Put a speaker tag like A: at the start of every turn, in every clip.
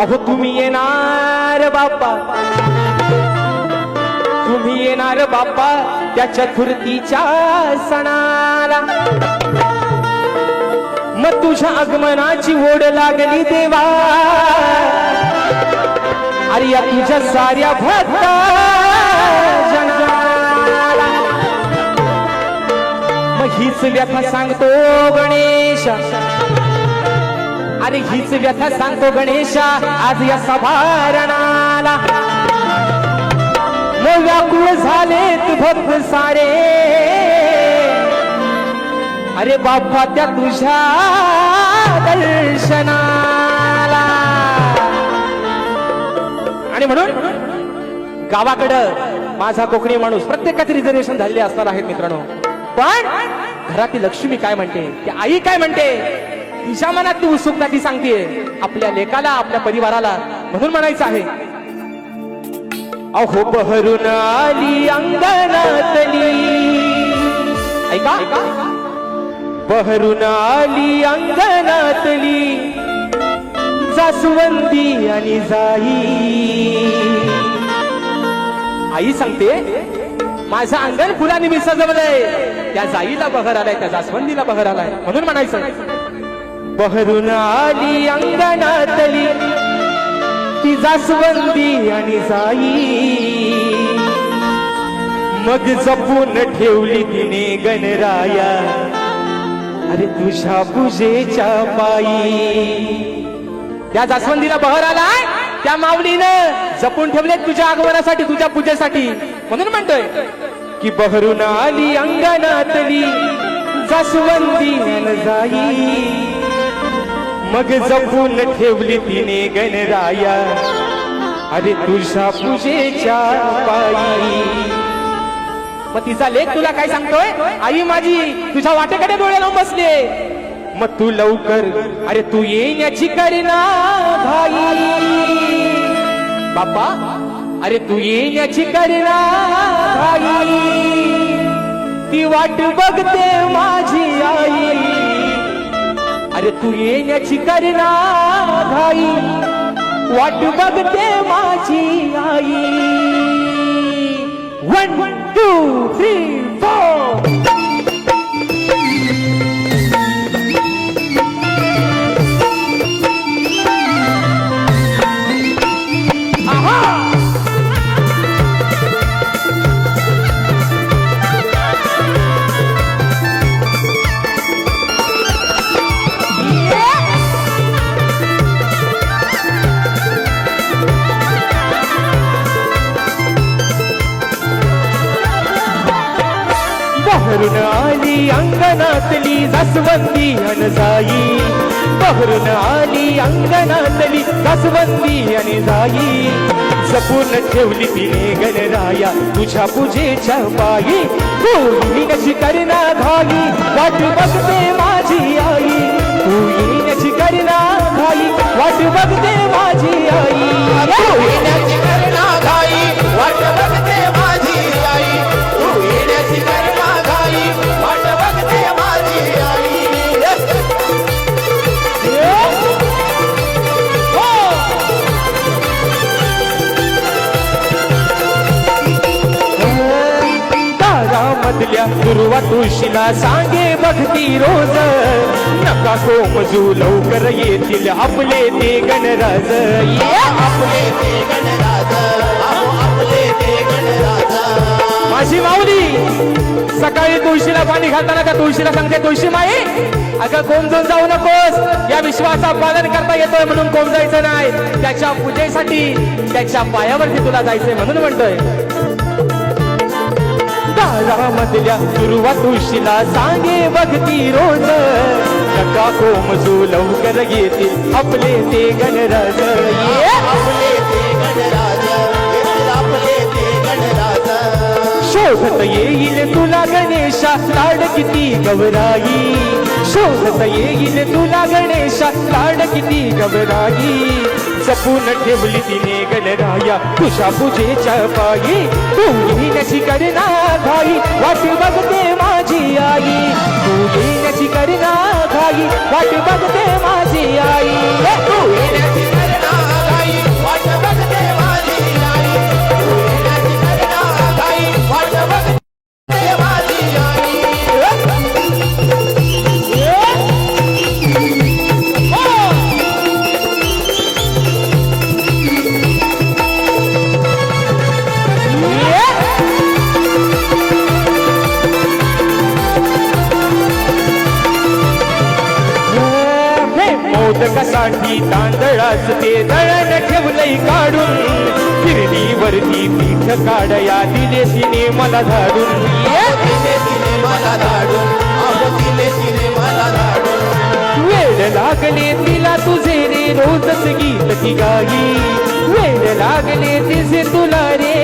A: अहो तुम्ही येणार बाप्पा. तुम्ही येणार बाप्पा त्या चतुर्थीच्या सणाला. मग तुझ्या आगमनाची ओढ लागली देवा. अरे या तुझ्या साऱ्या भक्त मग हीच व्यथा सांगतो गणेश. अरे हीच व्यथा सांगतो गणेशा आज या सभारणाला. मग व्याकुळ झालेत भक्त सारे. अरे बाप्पा त्या तुझ्या दर्शनाला. आणि म्हणून गावाकडं माझा कोकणी माणूस प्रत्येकाचे रिझर्वेशन झालेले असणार आहेत मित्रांनो. पण घरातील लक्ष्मी काय म्हणते? की आई काय म्हणते? तिच्या मनात ती उत्सुकता ती सांगते आपल्या लेकाला आपल्या परिवाराला म्हणून म्हणायचं आहे. अहो बहरून आली अंगणातली. ऐका. बहरून आली अंगणातली. जास्वंदी आणि जाई. आई सांगते माझं अंगण फुलाने मी सजवलंय त्या जाईला बहर आलाय त्या जास्वंदीला बहर आलाय म्हणून म्हणायचं. बहरून आली अंगणातली ती जास्वंदी आणि जाई मग जपून ठेवली तिने गणराया अरे तुझ्या पूजेच्या पायी. त्या जास्वंदीला बहर आलाय त्या माऊलीनं जपून ठेवले तुझ्या आगमनासाठी तुझ्या पूजेसाठी. म्हणून म्हणतोय की बहरून आली अंगणातली जास्वंदी जाई मग जपून ठेवली तिने गणराया. अरे तुझ्या पूजेच्या पायी. मग तिचा लेख तुला काय सांगतोय? आई माझी तुझ्या वाटेकडे डोळे लावून बसले मग तू लवकर अरे तू येण्याची करीना घाई बाप्पा अरे तू येण्याची करीना घाई ती वाट बघते माझी आई. अरे तू येण्याची करीना घाई. वाट बघते माझी आई. वन टू थ्री फोर अंगणातली जास्वंदी अन जाई. बहरून आली अंगणातली जास्वंदी आणि जाई. जपून ठेवली तिने गणराया तुझ्या पूजेच्या पायी. तू येण्याची करीना घाई वाट बघते माझी आई. तू येण्याची करीना घाई वाट बघते माझी आई. दारामधल्या दुर्वा तुळशीला सांगे भक्ती रोज. नका सोमजू लवकर येतील आपले ते गणराज.
B: आपले ते गणराज आपले ते गणराज.
A: माझी माऊली सकाळी तुळशीला पाणी घालताना त्या तुळशीला सांगते तुळशी माई? अगं कोमजून जाऊ नकोस. या विश्वासा पालन करता येतोय म्हणून कोम जायचं नाही. त्याच्या पूजेसाठी त्याच्या पायावरती तुला जायचंय म्हणून म्हणतोय. काळामधल्या सुरुवात तुळशीला सांगे बघती रोज. नका कोमजू लवकर येतील आपले ते गणराज.
B: आपले
A: शोधत येईल तुला गणेशा लाड किती गवराई. शोधत येईल तुला गणेशा लाड किती गवराई. जपून ठेवली तिने गणराया तुझ्या पूजेच्या पायी. तू येण्याची करना घाई वाट बघते माझी आई. तू येण्याची करना घाई वाट बघते माझ्यासाठी तांदळाच ते दळण ठेवलंय काढून. फिरणीवरती पीठ काढया दिले मला
B: मला धाडून तिने मला धाडून
A: वेळ लागले तिला तुझे रे रोजच गीत ती गाई. वेळ लागले तिचे तुला रे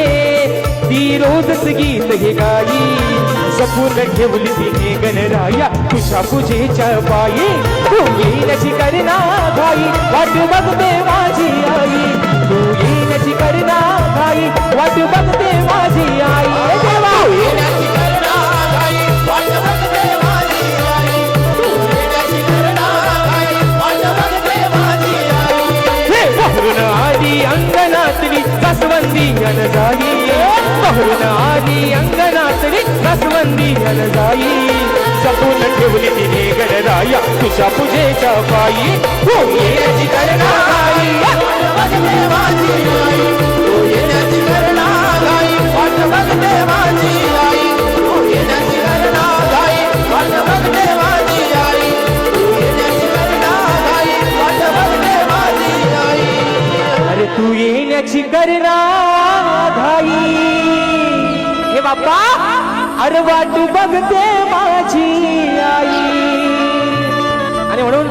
A: ती रोजच गीत हे गाई. जपून ठेवली तिने गणराया तुझ्या पूजेच्या पायी तू येण्याची करना घाई वाट बघते माझी आई तू येण्याची करना घाई वाट बघते माझी आई ए देवा!
B: येण्याची करुणा घाई वाट बघते माझी आई तू येण्याची करुणा घाई वाट बघते माझी आई।
A: हे बहरून आली अंगणातली जास्वंदी अनजाई बहरून आली अंगणातली जास्वंदी अनजाई जपून ठेवली तिने गणराया तुझ्या पूजेच्या पायी हो येण्याची करना आई
B: वाट बघते माझी आई। तू येण्याची करुणा घाई वाट बघते माझी आई। तू येण्याची करुणा घाई वाट बघते माझी आई। तू येण्याची करुणा घाई वाट बघते माझी आई।
A: अरे तू येण्याची करना घाई हे बाप्पा अरे वाट बघते माझी आई. आणि म्हणून